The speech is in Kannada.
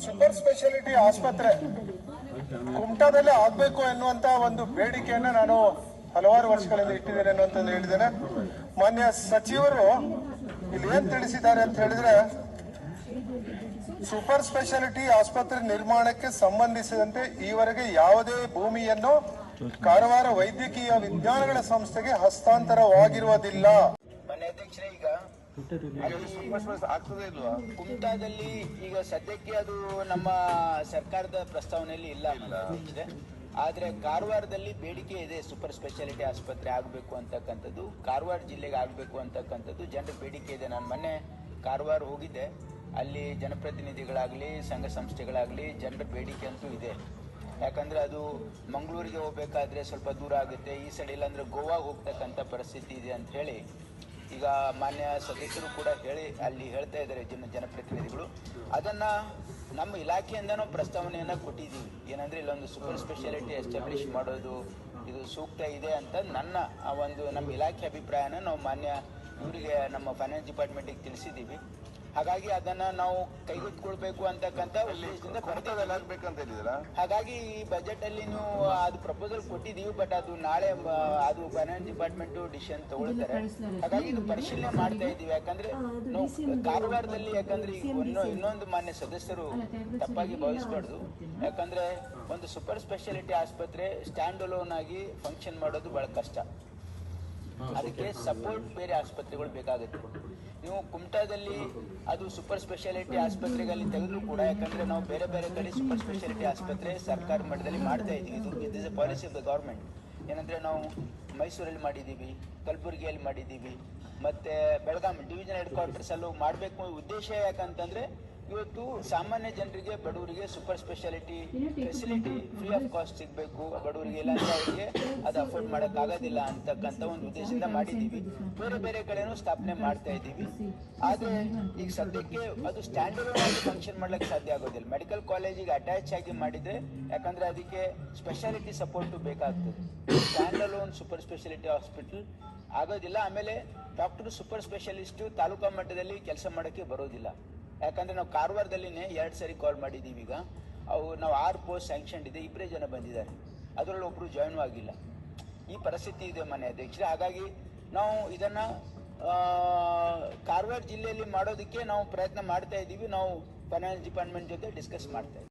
ಸೂಪರ್ ಸ್ಪೆಷಾಲಿಟಿ ಆಸ್ಪತ್ರೆ ಕುಮಟಾದಲ್ಲೇ ಆಗ್ಬೇಕು ಎನ್ನುವಂತ ಒಂದು ಬೇಡಿಕೆಯನ್ನ ನಾನು ಹಲವಾರು ವರ್ಷಗಳಿಂದ ಇಟ್ಟಿದ್ದೇನೆ ಅನ್ನುವಂತ ಹೇಳಿದ್ದೇನೆ. ಮಾನ್ಯ ಸಚಿವರು ಇಲ್ಲಿ ಏನ್ ತಿಳಿಸಿದ್ದಾರೆ ಅಂತ ಹೇಳಿದ್ರೆ, ಸೂಪರ್ ಸ್ಪೆಷಾಲಿಟಿ ಆಸ್ಪತ್ರೆ ನಿರ್ಮಾಣಕ್ಕೆ ಸಂಬಂಧಿಸಿದಂತೆ ಈವರೆಗೆ ಯಾವುದೇ ಭೂಮಿಯನ್ನು ಕಾರವಾರ ವೈದ್ಯಕೀಯ ವಿಜ್ಞಾನಗಳ ಸಂಸ್ಥೆಗೆ ಹಸ್ತಾಂತರವಾಗಿರುವುದಿಲ್ಲ. ಮಾನ್ಯ ಆಗ್ತದೆ ಇಲ್ವಾ? ಕುಮಟಾದಲ್ಲಿ ಈಗ ಸದ್ಯಕ್ಕೆ ಅದು ನಮ್ಮ ಸರ್ಕಾರದ ಪ್ರಸ್ತಾವನೆಯಲ್ಲಿ ಇಲ್ಲ ಅಧ್ಯಕ್ಷರೇ ಆದ್ರೆ ಕಾರವಾರದಲ್ಲಿ ಬೇಡಿಕೆ ಇದೆ ಸೂಪರ್ ಸ್ಪೆಷಾಲಿಟಿ ಆಸ್ಪತ್ರೆ ಆಗಬೇಕು ಅಂತಕ್ಕಂಥದ್ದು ಕಾರವಾರ ಜಿಲ್ಲೆಗೆ ಆಗಬೇಕು ಅಂತಕ್ಕಂಥದ್ದು. ಜನರ ಬೇಡಿಕೆ ಇದೆ. ನಾನು ಮೊನ್ನೆ ಕಾರವಾರ ಹೋಗಿದ್ದೆ. ಅಲ್ಲಿ ಜನಪ್ರತಿನಿಧಿಗಳಾಗಲಿ ಸಂಘ ಸಂಸ್ಥೆಗಳಾಗಲಿ ಜನರ ಬೇಡಿಕೆ ಅಂತೂ ಇದೆ. ಯಾಕಂದ್ರೆ ಅದು ಮಂಗಳೂರಿಗೆ ಹೋಗ್ಬೇಕಾದ್ರೆ ಸ್ವಲ್ಪ ದೂರ ಆಗುತ್ತೆ. ಈ ಸೈಡ್ ಇಲ್ಲಾಂದ್ರೆ ಗೋವಾಗೆ ಹೋಗ್ತಕ್ಕಂಥ ಪರಿಸ್ಥಿತಿ ಇದೆ ಅಂತ ಹೇಳಿ ಈಗ ಮಾನ್ಯ ಸದಸ್ಯರು ಕೂಡ ಹೇಳಿ, ಅಲ್ಲಿ ಹೇಳ್ತಾ ಇದ್ದಾರೆ ಜನ ಜನಪ್ರತಿನಿಧಿಗಳು. ಅದನ್ನು ನಮ್ಮ ಇಲಾಖೆಯಿಂದ ಪ್ರಸ್ತಾವನೆಯನ್ನು ಪ್ರಸ್ತಾವನೆಯನ್ನ ಕೊಟ್ಟಿದ್ದೀವಿ. ಏನಂದರೆ ಇಲ್ಲೊಂದು ಸೂಪರ್ ಸ್ಪೆಷಾಲಿಟಿ ಎಸ್ಟಾಬ್ಲಿಷ್ ಮಾಡೋದು, ಇದು ಸೂಕ್ತ ಇದೆ ಅಂತ ನನ್ನ ಆ ಒಂದು ನಮ್ಮ ಇಲಾಖೆ ಅಭಿಪ್ರಾಯನ ನಾವು ಮಾನ್ಯ ಇವರಿಗೆ ನಮ್ಮ ಫೈನಾನ್ಸ್ ಡಿಪಾರ್ಟ್ಮೆಂಟಿಗೆ ತಿಳಿಸಿದ್ದೀವಿ. ಹಾಗಾಗಿ ಅದನ್ನ ನಾವು ಕೈಗೆತ್ತಿಕೊಳ್ಬೇಕು ಅಂತಕ್ಕಂಥ ಉದ್ದೇಶದಿಂದ ಹೇಳಿದ್ರ ಹಾಗಾಗಿ ಈ ಬಜೆಟ್ ಅಲ್ಲಿ ನೀವು ಅದು ಪ್ರಪೋಸಲ್ ಕೊಟ್ಟಿದೀವಿ ಬಟ್ ಅದು ನಾಳೆ ಅದು ಫೈನಾನ್ಸ್ ಡಿಪಾರ್ಟ್ಮೆಂಟ್ ಡಿಸಿಷನ್ ತಗೊಳ್ತಾರೆ. ಹಾಗಾಗಿ ಇದು ಪರಿಶೀಲನೆ ಮಾಡ್ತಾ ಇದೀವಿ ಯಾಕಂದ್ರೆ ನಾವು ಕಾರವಾರದಲ್ಲಿ ಯಾಕಂದ್ರೆ ಈಗ ಇನ್ನೊ- ಇನ್ನೊಂದು ಮಾನ್ಯ ಸದಸ್ಯರು ತಪ್ಪಾಗಿ ಭಾವಿಸ್ಬಾರ್ದು. ಯಾಕಂದ್ರೆ ಒಂದು ಸೂಪರ್ ಸ್ಪೆಷಾಲಿಟಿ ಆಸ್ಪತ್ರೆ ಸ್ಟ್ಯಾಂಡ್ ಅಲೋನ್ ಆಗಿ ಫಂಕ್ಷನ್ ಮಾಡೋದು ಬಹಳ ಕಷ್ಟ. ಅದಕ್ಕೆ ಸಪೋರ್ಟ್ ಬೇರೆ ಆಸ್ಪತ್ರೆಗಳು ಬೇಕಾಗುತ್ತೆ. ನೀವು ಕುಮಟಾದಲ್ಲಿ ಅದು ಸೂಪರ್ ಸ್ಪೆಷಾಲಿಟಿ ಆಸ್ಪತ್ರೆಗಳಲ್ಲಿ ತೆಗೆದು ತೆಗೆದ್ರು ಕೂಡ ಯಾಕಂದ್ರೆ ನಾವು ಬೇರೆ ಬೇರೆ ಕಡೆ ಸೂಪರ್ ಸ್ಪೆಷಾಲಿಟಿ ಆಸ್ಪತ್ರೆ ಸರ್ಕಾರ ಮಟ್ಟದಲ್ಲಿ ಮಾಡ್ತಾ ಇದ್ದೀವಿ. ಇದು it is a policy of the government ಏನಂದ್ರೆ ನಾವು ಮೈಸೂರಲ್ಲಿ ಮಾಡಿದ್ದೀವಿ ಕಲಬುರಗಿಯಲ್ಲಿ ಮಾಡಿದ್ದೀವಿ ಮತ್ತೆ ಬೆಳಗಾಂ ಡಿವಿಷನ್ ಹೆಡ್ ಕ್ವಾರ್ಟರ್ಸ್ ಅಲ್ಲೂ ಮಾಡಬೇಕು ಉದ್ದೇಶ ಯಾಕಂತಂದ್ರೆ ಇವತ್ತು ಸಾಮಾನ್ಯ ಜನರಿಗೆ ಬಡವರಿಗೆ super speciality facility free of cost ಸಿಗಬೇಕು. ಬಡವರಿಗೆ ಇಲ್ಲಾಂದ್ರೆ ಅವರಿಗೆ ಅದು ಅಫೋರ್ಡ್ ಮಾಡಕ್ ಆಗೋದಿಲ್ಲ ಅಂತಕ್ಕಂಥ ಒಂದು ಉದ್ದೇಶದಿಂದ ಮಾಡಿದ್ದೀವಿ. ಬೇರೆ ಬೇರೆ ಕಡೆನೂ ಸ್ಥಾಪನೆ ಮಾಡ್ತಾ ಇದ್ದೀವಿ. ಆದ್ರೆ ಈಗ ಸದ್ಯಕ್ಕೆ ಅದು ಸ್ಟ್ಯಾಂಡರ್ಡ್ ಆಗಿ ಫಂಕ್ಷನ್ ಮಾಡ್ಲಿಕ್ಕೆ ಸಾಧ್ಯ ಆಗೋದಿಲ್ಲ. ಮೆಡಿಕಲ್ ಕಾಲೇಜಿಗೆ ಅಟ್ಯಾಚ್ ಆಗಿ ಮಾಡಿದ್ರೆ ಯಾಕಂದ್ರೆ ಅದಕ್ಕೆ ಸ್ಪೆಷಾಲಿಟಿ ಸಪೋರ್ಟ್ ಬೇಕಾಗ್ತದೆ. Standard alone super speciality hospital ಆಗೋದಿಲ್ಲ. ಆಮೇಲೆ ಡಾಕ್ಟರ್ ಸೂಪರ್ ಸ್ಪೆಷಲಿಸ್ಟು ತಾಲೂಕಾ ಮಟ್ಟದಲ್ಲಿ ಕೆಲಸ ಮಾಡೋಕ್ಕೆ ಬರೋದಿಲ್ಲ. ಯಾಕಂದ್ರೆ ನಾವು ಕಾರವಾರದಲ್ಲಿನೇ ಎರಡು ಸರಿ ಕಾಲ್ ಮಾಡಿದ್ದೀವಿ ಈಗ. ಅವು ನಾವು ಆರು ಪೋಸ್ಟ್ ಸ್ಯಾಂಕ್ಷನ್ ಇದೆ. ಇಬ್ಬರೇ ಜನ ಬಂದಿದ್ದಾರೆ. ಅದರಲ್ಲಿ ಒಬ್ರು ಜಾಯ್ನು ಆಗಿಲ್ಲ. ಈ ಪರಿಸ್ಥಿತಿ ಇದೆ ಮನೆ ಅಧ್ಯಕ್ಷರೇ. ಹಾಗಾಗಿ ನಾವು ಇದನ್ನ ಕಾರವಾರ ಜಿಲ್ಲೆಯಲ್ಲಿ ಮಾಡೋದಕ್ಕೆ ನಾವು ಪ್ರಯತ್ನ ಮಾಡ್ತಾ ಇದ್ದೀವಿ. ನಾವು ಫೈನಾನ್ಸ್ ಡಿಪಾರ್ಟ್ಮೆಂಟ್ ಜೊತೆ ಡಿಸ್ಕಸ್ ಮಾಡ್ತಾ